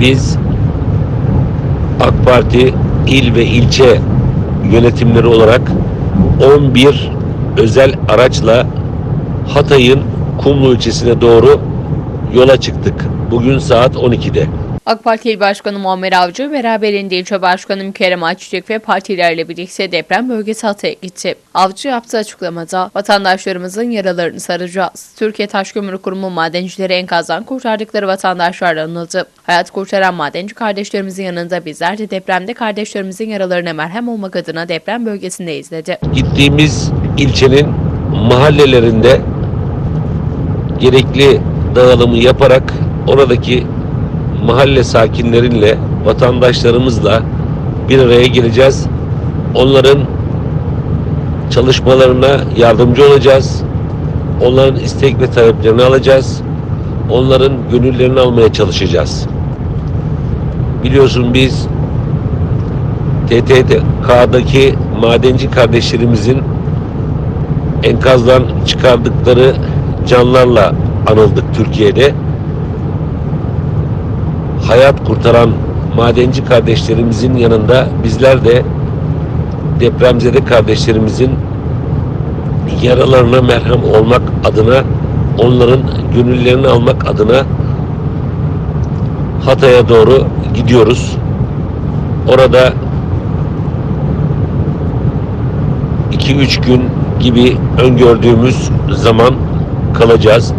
biz AK Parti il ve ilçe yönetimleri olarak 11 özel araçla Hatay'ın Kumlu ilçesine doğru yola çıktık. Bugün saat 12'de. AK Parti İl Başkanı Muammer Avcı, beraberinde ilçe başkanı Mükerrem Ayçiçek ve partilerle birlikte deprem bölgesi Hatay'a gitti. Avcı yaptığı açıklamada vatandaşlarımızın yaralarını saracağız. Türkiye Taşkömürü Kurumu madencileri enkazdan kurtardıkları vatandaşlar anıldı. Hayat kurtaran madenci kardeşlerimizin yanında bizler de depremde kardeşlerimizin yaralarına merhem olmak adına deprem bölgesindeyiz dedi. Gittiğimiz ilçenin mahallelerinde gerekli dağılımı yaparak oradaki mahalle sakinlerinle, vatandaşlarımızla bir araya geleceğiz. Onların çalışmalarına yardımcı olacağız. Onların istek ve taleplerini alacağız. Onların gönüllerini almaya çalışacağız. Biliyorsun biz TTK'daki madenci kardeşlerimizin enkazdan çıkardıkları canlarla anıldık Türkiye'de. Hayat kurtaran madenci kardeşlerimizin yanında bizler de depremzede kardeşlerimizin yaralarına merhem olmak adına onların gönüllerini almak adına Hatay'a doğru gidiyoruz. Orada 2-3 gün gibi öngördüğümüz zaman kalacağız.